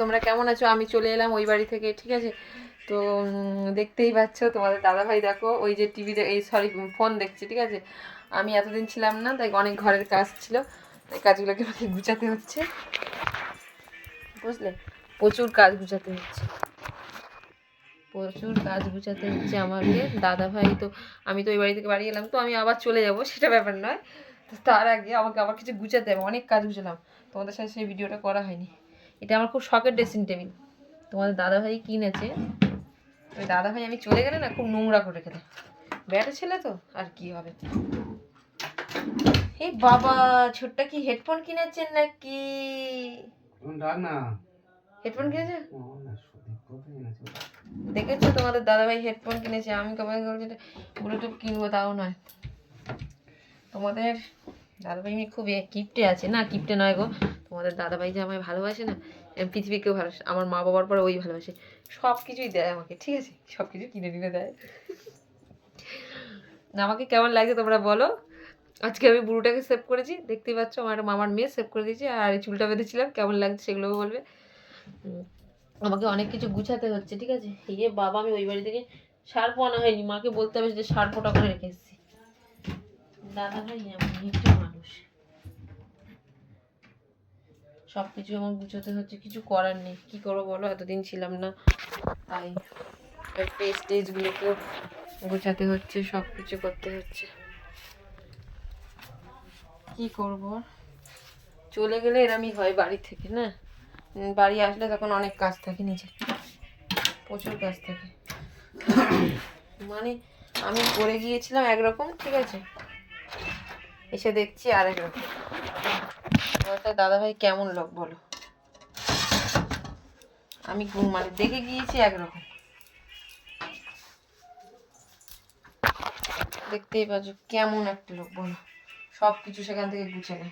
তোমরা কেমন আছো? আমি চলে এলাম ওই বাড়ি থেকে, ঠিক আছে? তো দেখতেই পাচ্ছ তোমাদের দাদাভাই, দেখো, ওই যে টিভিতে এই সরি ফোন দেখছে, ঠিক আছে? আমি এতদিন ছিলাম না, তাই অনেক ঘরের কাজ ছিল, তাই কাজগুলোকে আমাকে গুছাতে হচ্ছে। বুঝলে? প্রচুর কাজ গুছাতে হচ্ছে। প্রচুর কাজ গুছাতে হচ্ছে আমাকে। দাদাভাই তো, আমি তো ওই বাড়ি থেকে বাড়ি এলাম, তো আমি আবার চলে যাব, সেটা ব্যাপার নয়। তো তার আগে আমাকে আবার কিছু গুছাতে হবে, অনেক কাজ গুছালাম। তোমাদের সাথে সেই ভিডিওটা করা হয়নি। এটা আমার খুব শখের ড্রেসিং টেবিল তোমাদের দাদাভাই কিনেছে। ওই দাদাভাই আমি চলে গেলে না খুব নোংরা করে রেখে দেয়। ছেলে তো আর কি হবে? এই বাবা ছোট্ট কি হেডফোন কিনেছেন নাকি? না? হেডফোন কিনেছে? দেখেছ তোমাদের দাদাভাই হেডফোন কিনেছে? আমি কবে বলছি ব্লুটুথ কিনবো তাও নয়। তোমাদের দাদাভাই আমি খুব কিপটে আছে না? কিপটে নয় গো। তোমাদের দাদাভাই যে আমায় ভালোবাসে না পৃথিবীকেও ভালোবাসে, আমার মা বাবার পরে ওই ভালোবাসে। সব কিছুই দেয় আমাকে, ঠিক আছে? সব কিছু কিনে কিনে দেয়। আমাকে কেমন লাগছে তোমরা বলো? আজকে আমি বুড়োটাকে সেভ করেছি, দেখতেই পাচ্ছ আমার মামার মেয়ে সেভ করে দিয়েছি, আর এই চুলটা বেঁধেছিলাম, কেমন লাগছে সেগুলোও বলবে। আমাকে অনেক কিছু গুছাতে হচ্ছে, ঠিক আছে? ইয়ে বাবা, আমি ওই বাড়ি থেকে সার্প আনা হয়নি, মাকে বলতে হবে যে সার্ফ ওটা করে রেখে এসেছি। দাদা ভাই একটা মানুষ। সব কিছু আমার গুছোতে হচ্ছে, কিছু করার নেই। কি করব বলো? এতদিন ছিলাম না। তাই ফেস টেজগুলোকেও গোছাতে হচ্ছে সব কিছু করতে হচ্ছে। কি করব? চলে গেলে এরমই হয় বাড়ি থেকে, না? বাড়ি আসলে তখন অনেক কাজ থাকে নিজে প্রচুর কাজ থাকে। মানে আমি করে গিয়েছিলাম একরকম, ঠিক আছে? এসে দেখছি আর একরকম দাদা ভাই কেমন লোক বলো? আমি মানে দেখে গিয়েছি একরকম। দেখতেই পাচ্ছ কেমন একটা লোক, বলো। সব কিছু সেখান থেকে গুছে নেয়।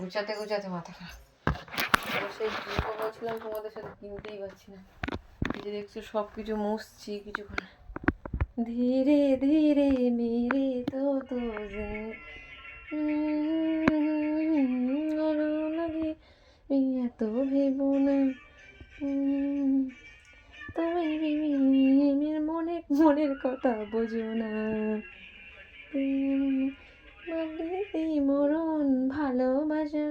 গুছাতে গুছাতে মাথা খারাপ। সেই কিনবো বলছিলাম তোমাদের সাথে কিনতেই পারছি না। যে দেখছ সব কিছু মুছছি কিছু করে ধীরে ধীরে মেরে তো তো মনের কথা বোঝো না। মাগিতেই মরণ ভালোবাসা।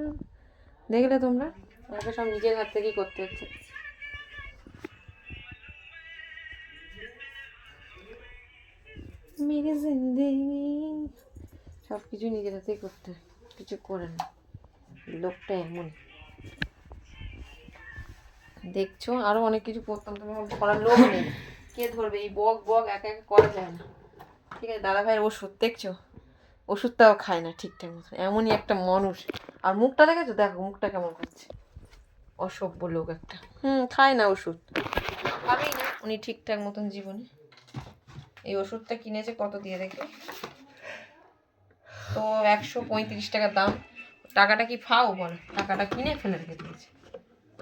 দেখলে তোমরা? আমাকে সব নিজের হাত থেকেই করতে হচ্ছে। মেরে জিন্দেগি। সব কিছু নিজের হাতেই করতে হয়। কিছু করে না। লোকটা এমন। দেখছ? আরও অনেক কিছু করতাম তুমি আমার করার লোক নেই। কে ধরবে? এই বক বক, একা একা করা যায় না। ঠিক আছে দাদা ভাইয়ের ওষুধ, দেখছ? ওষুধটাও খায় না ঠিকঠাক মতো। এমনই একটা মানুষ। আর মুখটা দেখেছ? দেখো, মুখটা কেমন করছে অসভ্য লোক একটা। হুম, খায় না ওষুধ। খাবেই না। উনি ঠিকঠাক মতন জীবনে। এই ওষুধটা কিনেছে কত দিয়ে দেখে? তো একশো পঁয়ত্রিশ টাকা দাম। টাকাটা কি ফাও বলো? টাকাটা কিনে ফেলে রেখে দিয়েছে।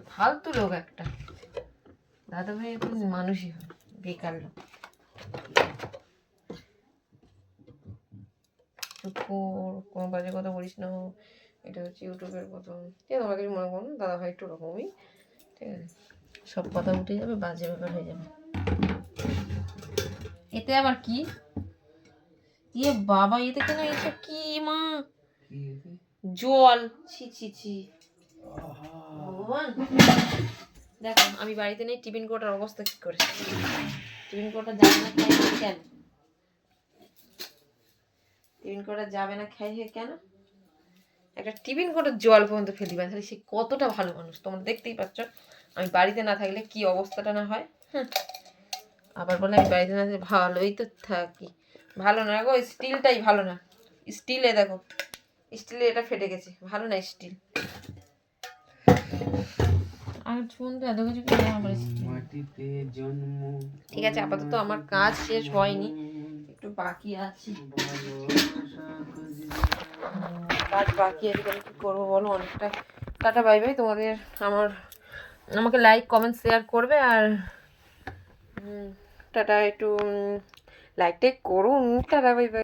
ফালতু লোক একটা। দাদা ভাই মানুষই হয়। বেকার লোক কোনো বাজে কথা বলিস না। এটা হচ্ছে ইউটিউবের প্রথম ঠিক আছে তোমার কিছু মনে করো না দাদা ভাই একটু ওরকমই। ঠিক আছে সব কথা উঠে যাবে বাজে ব্যাপার হয়ে যাবে। এতে আবার কি? ইয়ে বাবা এতে কেন এসব কি মা? জল। ছি ছি ছি। ভগবান। দেখো, আমি বাড়িতে নেই, টিফিন কোটার অবস্থা কি করে? টিফিন কোটা যাবে না, খাই কেন? টিফিন কোটা যাবে না, খাই কেন? একটা টিফিন কোটার জল পর্যন্ত ফেলি না তাহলে সে কতটা ভালো মানুষ, তোমরা দেখতেই পাচ্ছ। আমি বাড়িতে না থাকলে কি অবস্থাটা না হয়? হুম। আবার বলে আমি বাড়িতে না ভালোই তো থাকি। ভালো না গো, স্টিলটাই ভালো না। স্টিলে দেখো, স্টিলে এটা ফেটে গেছে, ভালো না স্টিল। আর চুন তো এত কিছু আমার মাটিতে জন্ম ঠিক আছে আপাতত আমার কাজ শেষ হয়নি। একটু বাকি আছে। কাজ বাকি আছে তাহলে কী করব বলো? অনেকটা টাটা বাই বাই। তোমাদের আমার আমাকে লাইক কমেন্ট শেয়ার করবে আর টাটা একটু লাইক টেক করুন। Tata bye bye.